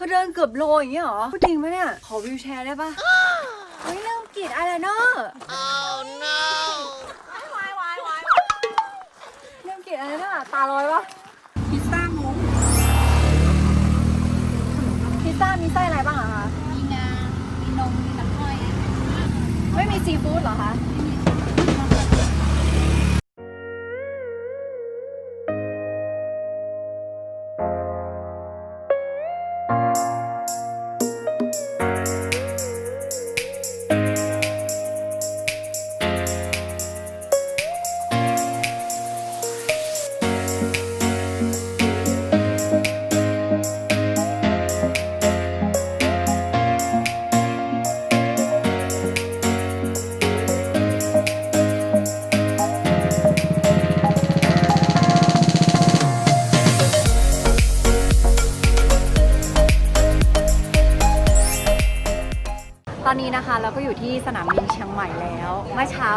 ก็เดินเกือบโลอย่างเงี้ยเหรอพูดจริงปะเนี่ย ขอวิวแชร์ได้ปะเฮ้ยเริ่มกรีดอะไรเนาะ Oh no! เริ่มกรีดอะไรเนาะตาลอยปะพิซซ่าหมูพิซซ่ามีไส้อะไรบ้างอะคะ มีงา มีนม มีน้ำอ้อย ไม่มีซีฟู้ดเหรอคะ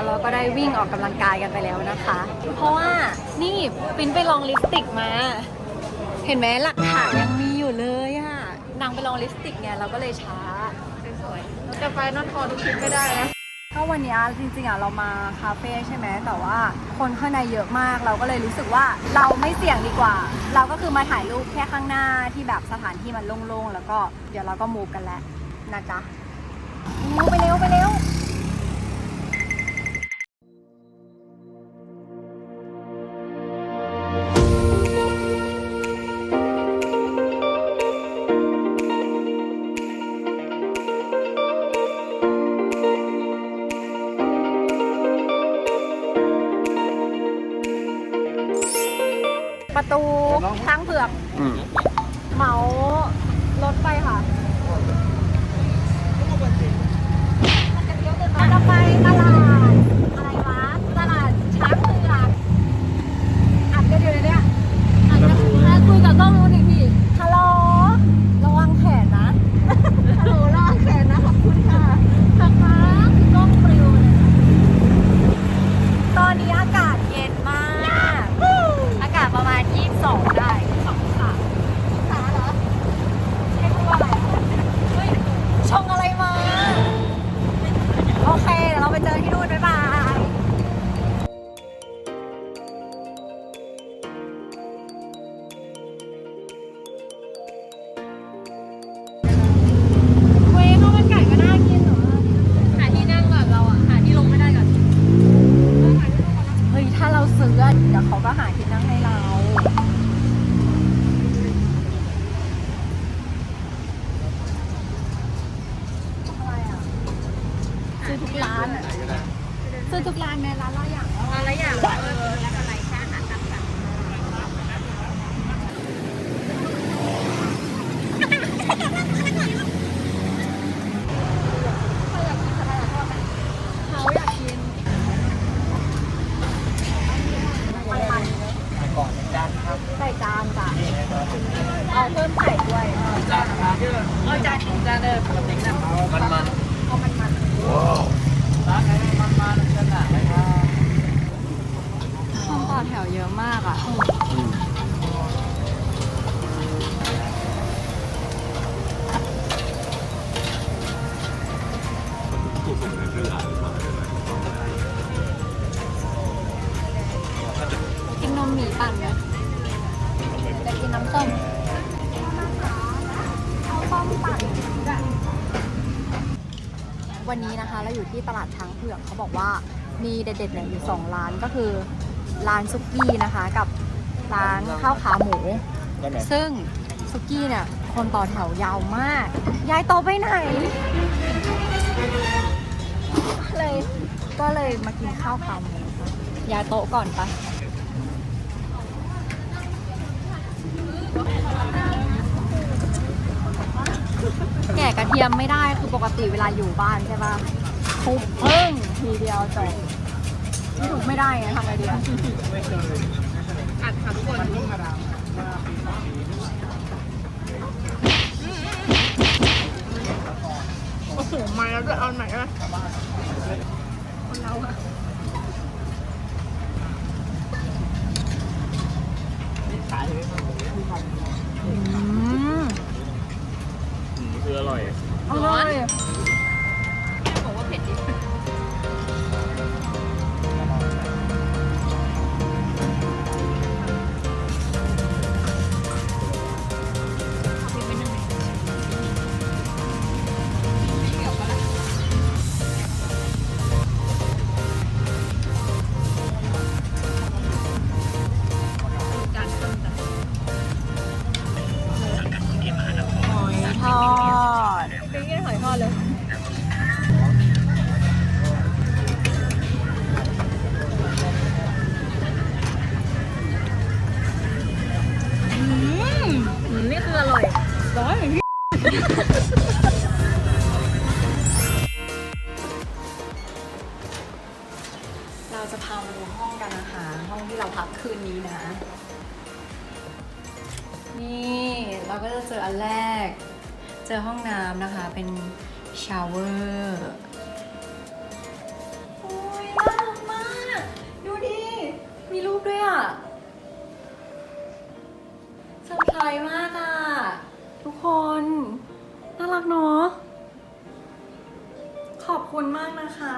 เราก็ได้วิ่งออกกำลังกายกันไปแล้วนะคะ เพราะว่านี่ปินไปลองลิปสติกมา เห็นไหมหลักฐานยังมีอยู่เลยอะนางไปลองลิปสติกไงเราก็เลยช้าสวยๆจะไปนอนคอทุกคลิปไม่ได้นะก็วันนี้จริงๆอะเรามาคาเฟ่ใช่ไหมแต่ว่าคนข้างในเยอะมากเราก็เลยรู้สึกว่าเราไม่เสี่ยงดีกว่า เราก็คือมาถ่ายรูปแค่ข้างหน้าที่แบบสถานที่มันโล่งๆแล้วก็เดี๋ยวเราก็มูฟกันแล้วนะจ๊ะมูฟไปเร็วไปเร็ว ประตูช้างเผือก อืมเหมารถไปค่ะเราจะไปต กินนมหมีปั่นไหมจะกินน้ำส้มเอาส้มปั่นวันนี้นะคะเราอยู่ที่ตลาดช้างเผือกเขาบอกว่ามีเด็ดๆเนี่ยอยู่สองร้านก็คือร้านซุกี้นะคะกับร้านข้าวขาหมูได้ไหมซึ่งซุกี้เนี่ยคนต่อแถวยาวมาก ยายโตไปไหน เลยก็เลยมากินข้าวขาหมูค่ะยายโตะก่อนไปะ แกะกระเทียมไม่ได้คือปกติเวลาอยู่บ้านใช่ป่ะทุบเพิ่งทีเดียวจบนี่ทุบไม่ได้ไงทำไงดีอะอัดค่ะทุกคนโอ้โหมาแล้วด้วยเอาไหนอะคนเราอะอืม คืออร่อย อร่อย นี่เราก็จะเจออันแรก เจอห้องน้ำนะคะเป็นชาวเวอร์โอ้ยน่ารักมาก ดูดิ มีรูปด้วยอะเซอร์ไพรส์มากอะ ทุกคน น่ารักเนาะขอบคุณมากนะคะ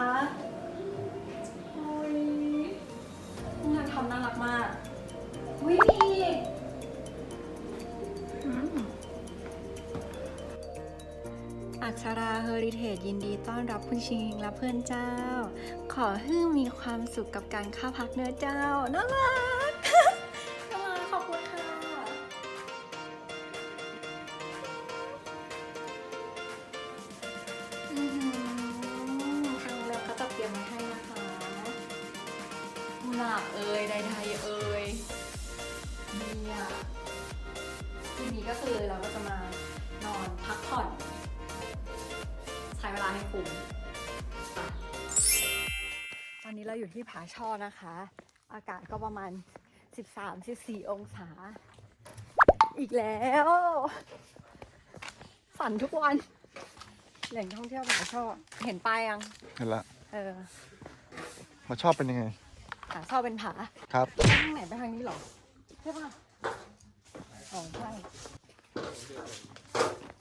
โอ้ยงานทำน่ารักมากวิมี อักษราเฮอริเทจยินดีต้อนรับคุณชิงและเพื่อนเจ้า ขอให้มีความสุขกับการเข้าพักเนื้อเจ้าน่ารัก ที่ผาช่อนะคะ อากาศก็ประมาณ 13-14 องศา อีกแล้ว ฝันทุกวัน แหล่งท่องเที่ยวผาช่อ เห็นป้ายยัง เห็นละเออเราชอบเป็นยังไงผาช่อเป็นผาครับทางไหนไปทางนี้เหรอใช่ป่ะอ๋อใช่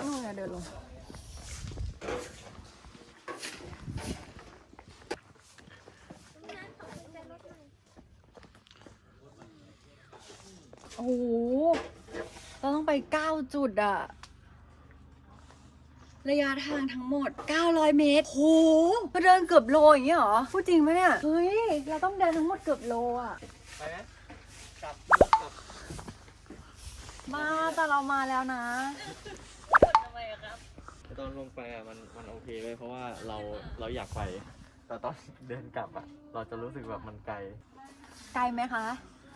นู่นนะเดินลง โอ้โหเราต้องไป 9 จุดอะระยะทางทั้งหมด 900 เมตร โหก็เดินเกือบโลอย่างเงี้ยเหรอ พูดจริงไหมเนี่ย เฮ้ย เราต้องเดินทั้งหมดเกือบโลอะไปไหมกลับรถกลับมาแต่เรามาแล้วนะ ตอนลงไปอะมันมันโอเคเลยเพราะว่าเราเราอยากไปแต่ตอนเดินกลับอะเราจะรู้สึกแบบมันไกล ไกลไหมคะ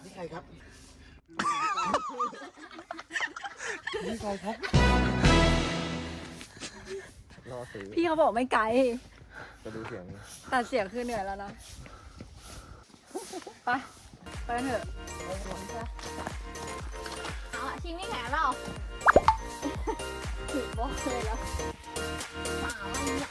นี่ใครครับ นี่ใครครับ รอซื้อพี่เขาบอกไม่ไกล จะดูเสียงแต่เสียงคือเหนื่อยแล้วนะ ไป ไปกันเถอะเอาชิงนี่แขนเราถือบอกเลยแล้วหมาอะไรเนี่ย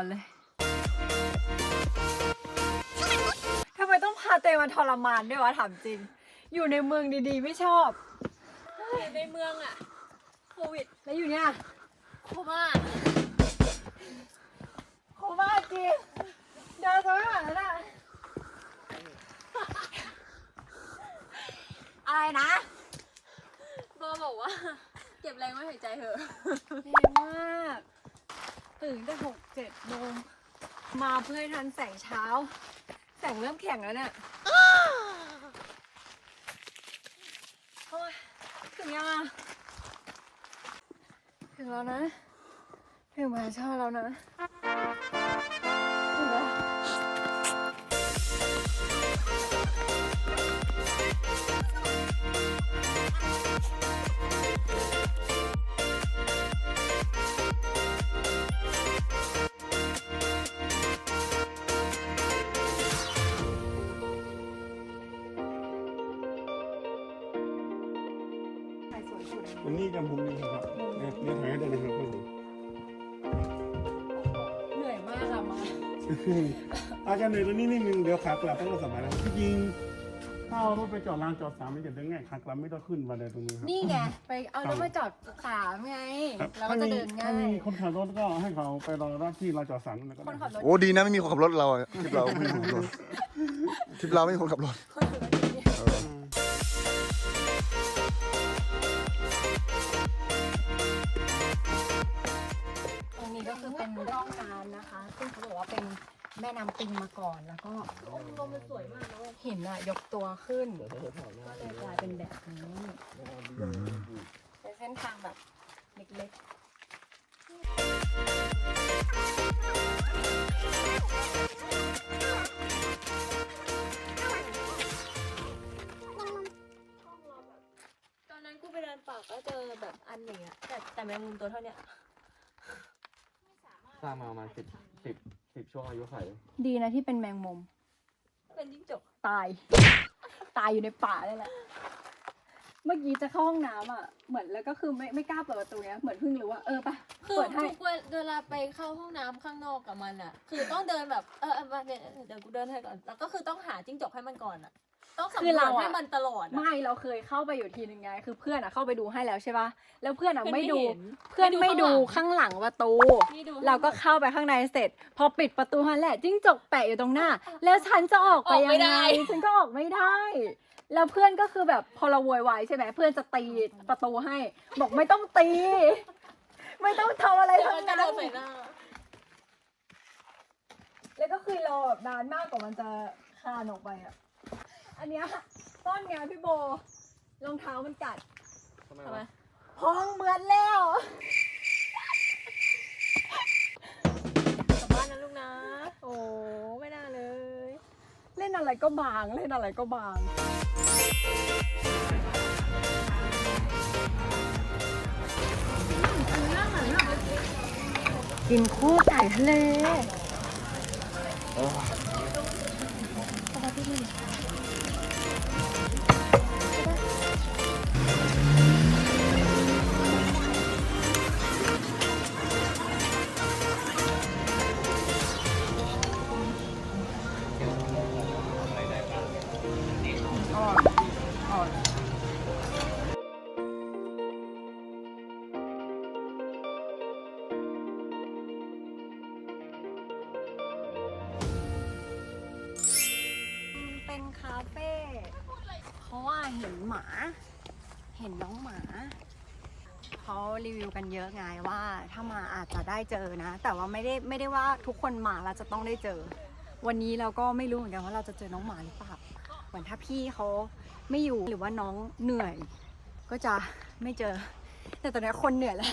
อนเลยทำไมต้องพาตัวเองมาทรมานด้วยวะถามจริง อยู่ในเมืองดีๆ ไม่ชอบในเมืองอะโควิดแล้วอยู่เนี่ยโคม่าโคบ้าจริงเดินไปไม่ไหวแล้วนะอะไรนะโบบอกว่า เก็บแรงไว้หายใจเถอะเร็วมาก ตื่นตั้หกเจ็ดโมงมาเพื่อให้ทันแสงเช้า แสงเริ่มแข็งแล้วเนี่ยโอ้ยถึงยังอะถึงแล้วนะ ถึงมาชอบแล้วนะ วยสุดเลยวันนี้กับมุมหนึงครับเดี๋ยวเดี๋ยวถ่ายให้ดูนะครับผมเหนื่อยมากอะมาอาจารย์เหนื่อยตรงนี้นิดนึงเดี๋ยวขากลับต้องรถสบายแล้วที่จริงถ้าเอารถไปจอดลานจอดสามมันจะได้ง่ายขากลับไม่ต้องขึ้นบันไดตรงนี้ครับ นี่ไง ไปเอารถมาจอดสามไง ครับเราก็ถ้าจะมีเดินง่าถ้าย มีคนขับรถก็ให้เขาไปรอรับที่ลานจอดสามนั่นก็คนได้ ขับรถ โอ้ดีนะไม่มีคนขับรถเราอะทริปเราไม่มีคนขับรถทริปเราไม่มีคนขับรถคน เป็นร่องน้ำนะคะ ซึ่งเขาบอกว่าเป็นแม่น้ำปิงมาก่อนแล้วก็ลมมันสวยมากแล้วหินอะยกตัวขึ้น ก็เลยกลายเป็นแบบนี้เป็นเส้นทางแบบเล็กๆ ตอนนั้นกูไปเดินป่าก็เจอแบบอันอย่างเงี้แต่แต่แมงมุมตัวเท่าเนี้ย สร้างมาประมาณสิบสิบสิบช่วงอายุไขดีนะที่เป็นแมงมุม เป็นจิ้งจกตาย ตายอยู่ในป่าเลยแหละ เมื่อกี้จะเข้าห้องน้ำอะ เหมือนแล้วก็คือไม่ไม่กล้าเปิดประตูเนี้ย เหมือนเพิ่งรู้ว่าเออไปคือเปิดให้ทุกเวลาไปเข้าห้องน้ำข้างนอกกับมันอะ คือต้องเดินแบบเออเออมาเนี่ยเดี๋ยวกูเดินให้ก่อน แล้วก็คือต้องหาจิ้งจกให้มันก่อนอะ ต้องสำคือรวเราจอะให้มันตลอดอะ ไม่เราเคยเข้าไปอยู่ทีนึงไง คือเพื่อนอะเข้าไปดูให้แล้วใช่ปะแล้วเพื่อนอะเพื่อนไม่ดูไม่เห็นเพื่อนไม่ไม่ดู ดูข้างหลังข้างหลังประตู นี่ดูเราก็เข้าไปข้างในเสร็จ พอปิดประตูฮันแหละจิ้งจกแปะอยู่ตรงหน้า แล้วฉันจะออกไปออกยัไม่งได้ ไงฉันก็ออกไม่ได้ แล้วเพื่อนก็คือแบบพอเราโวยวายใช่ไหมเพื่อนจะตีประตูให้ บอกไม่ต้องตี ไม่ต้องทำอะไรเดี๋ยวทั้มันงกระโดนั้ดนใส่หน้า แล้วก็คือรอแบบนานมากกว่ามันจะคลานออกไปอะ อันเนี้ยต้นเนี้ยพี่โบรองเท้ามันกัดทำไมทำไมวะพองเหมือนแล้วกลับบ้านนะลูกนะ โอ้ไม่น่าเลย เล่นอะไรก็บางเล่นอะไรก็บางกินคู่ไก่ทะเลเป็น รีวิวกันเยอะไงว่าถ้ามาอาจจะได้เจอนะ แต่ว่าไม่ได้ไม่ได้ว่าทุกคนมาแล้วจะต้องได้เจอ วันนี้เราก็ไม่รู้เหมือนกันว่าเราจะเจอน้องหมาหรือเปล่าเหมือนถ้าพี่เขาไม่อยู่หรือว่าน้องเหนื่อย ก็จะไม่เจอ แต่ตอนนี้คนเหนื่อยแล้ว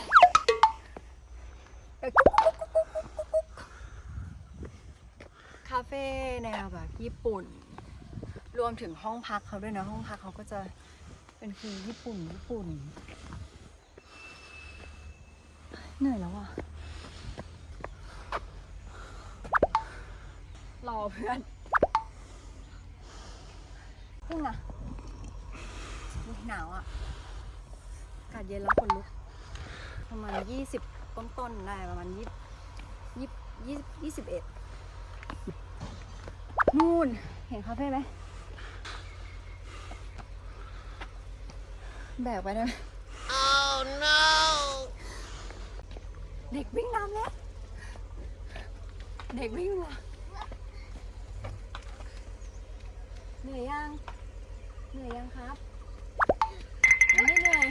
คาเฟ่แนวแบบญี่ปุ่น รวมถึงห้องพักเขาด้วยนะห้องพักเขาก็จะเป็นฟีลญี่ปุ่นญี่ปุ่น เหนื่อยแล้วอะ รอเพื่อนพึ่งอะเหนาวอะอากาศเย็นแล้วคนลุก ประมาณยี่สิบต้นๆ ได้ประมาณยี่ยี่ยี่ยี่สิบเอ็ดนู่น เห็นคาเฟ่ไหมแบกไปได้ไหม oh no เด็กวิ่งน้ำแล้ว เด็กวิ่งมาเหนื่อยยัง เหนื่อยยังครับ ไม่เหนื่อย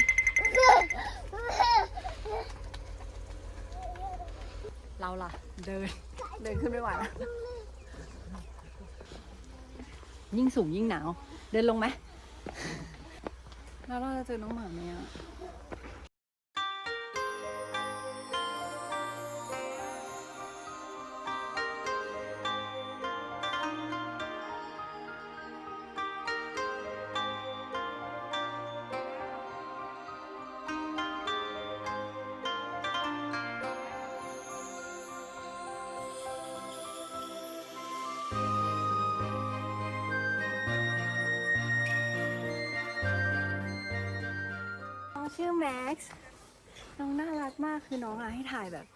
เราล่ะ เดิน เดินขึ้นไม่ไหวแล้วยิ่งสูงยิ่งหนาว เดินลงไหม แล้วเราจะเจอน้องหมาไหมอะ ชื่อแม็กซ์น้องน่ารักมากคือน้องอะให้ถ่ายแบบ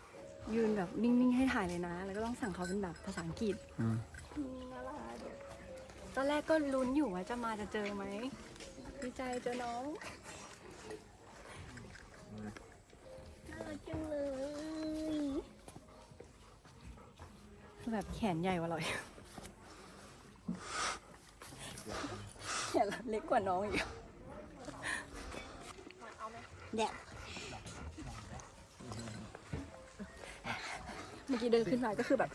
ยืนแบบนิ่งๆให้ถ่ายเลยนะ แล้วก็ต้องสั่งเขาเป็นแบบภาษาอังกฤษอืมอืมน่ารักตอนแรกก็ลุ้นอยู่ว่าจะมาจะเจอไหมดีใจเจอน้องน่ารักจังเลยคือแบบแขนใหญ่กว่าเราอีกแขนเราเล็กกว่าน้องอีก แดดเมื่อกี้เดินขึ้นมาก็คือแบบ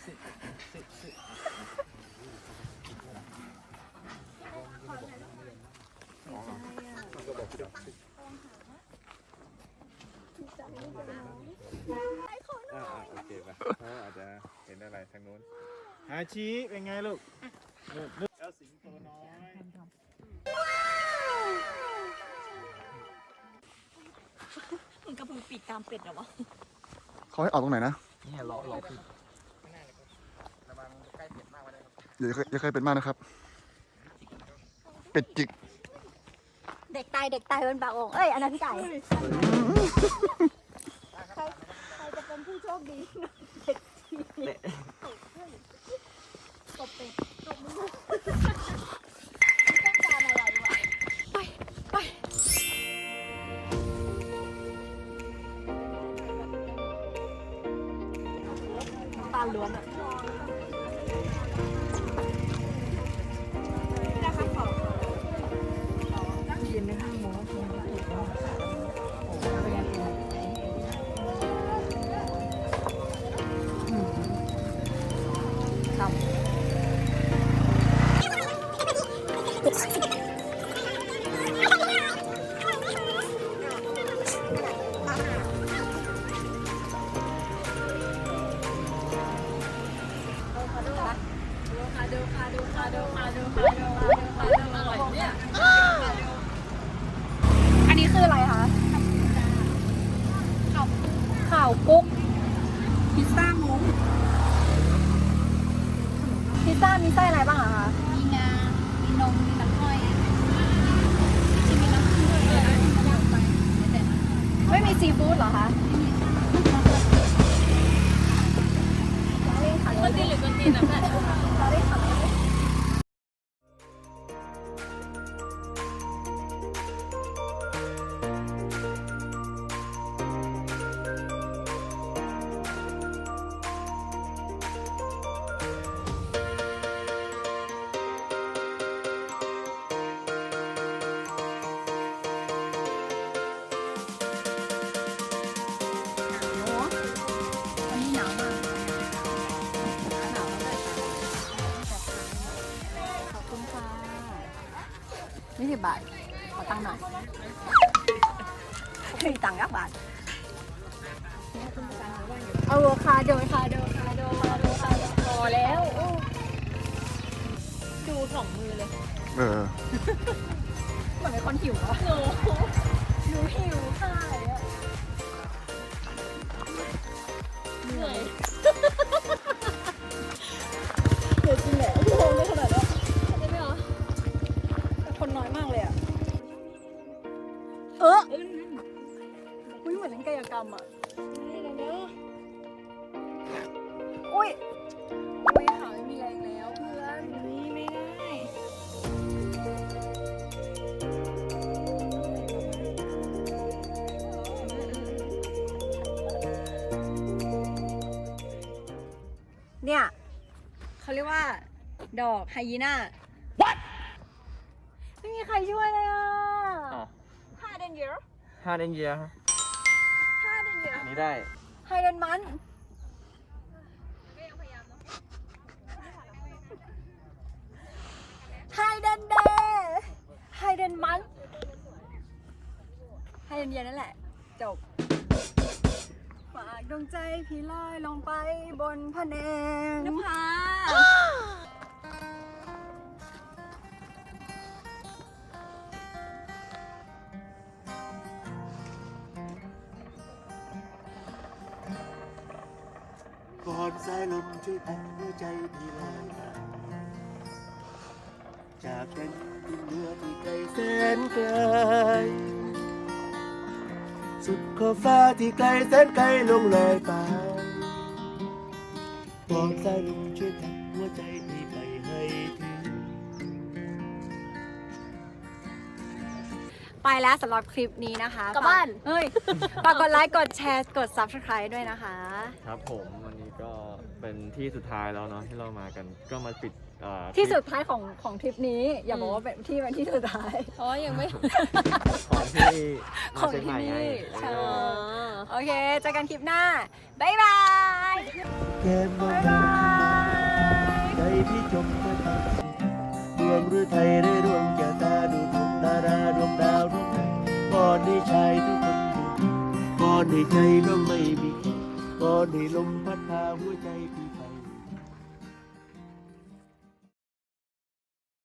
อ่าๆโอเคป่ะเขาอาจจะเห็นอะไรทางนู้นฮาชิเป็นไงลูกลูกลูกแล้วสิงโตน้อย มึงกระพุ้งปีกตามเป็ดเหรอวะเขาให้ออกตรงไหนนะเนี่ยรอรอพี่อย่าเคยอย่าเคยเป็นมากนะครับ เป็ดจิกเด็กตายเด็กตายบนปากองค์เอ้ยอันนั้นพี่ไก่ใครใครจะเป็นผู้โชคดีเด็กที่ตบเป็ดตบมือต้องการอะไรวะไปไป ป ซีฟู้ดเหรอคะมันตีหรือมันตีน้ำแห นี่สิบบาทขอตังค์หน่อยไม่มีตังค์ยักบาทอะโวคาโดคาโดคาโดคาโดคาโดพอแล้วโอ้ดูสองมือเลย เออ เหมือนเป็นคนหิวอะหนูหนูหิว อุ้ยขาไม่มีแรงแล้วเพื่อนนี่ไม่ได้เนี่ยเขาเรียกว่า ดอกไฮยีน่าไม่มีใครช่วยเลยอะอ๋อ ห้าเดนเยอร์ห้าเดนเยียห้าเดนเยอร์อันนี้ได้ ไฮเดนมัน ดวงใจพี่ลอยลงไปบนพะเนงนภา ขอบฟ้าที่ไกลแสนไกลลงลอยไปบอดสายลมช่วยทำหัวใจนี้ไปให้ถึง ไปแล้วสำหรับคลิปนี้นะคะกลับบ้านเฮ้ยฝากกดไลค์ กดแชร์ กด subscribe ด้วยนะคะ ครับผมวันนี้ก็ เป็นที่สุดท้ายแล้วเนาะที่เรามากันก็มาปิดเอ่อที่สุดท้ายของของทริปนี้ อย่าบอกว่าเป็นที่เป็นที่สุดท้าย เพราะว่ายังไม่ ของที่ขมาองเชียงใหม่ที่ไงนี่ใช่เออโอเคเจอกันคลิปหน้า บ๊ายบายแก้มน้องดำใจพี่จมไปทำสิดวงหรือไทยได้ดวงแก้วตาดูดวงดาราดวงดาวดวงไหนก่อนนี้ชายทุกคนอยู่ก่อนนี้ใจน้องไม่มีก่อนนี้ลม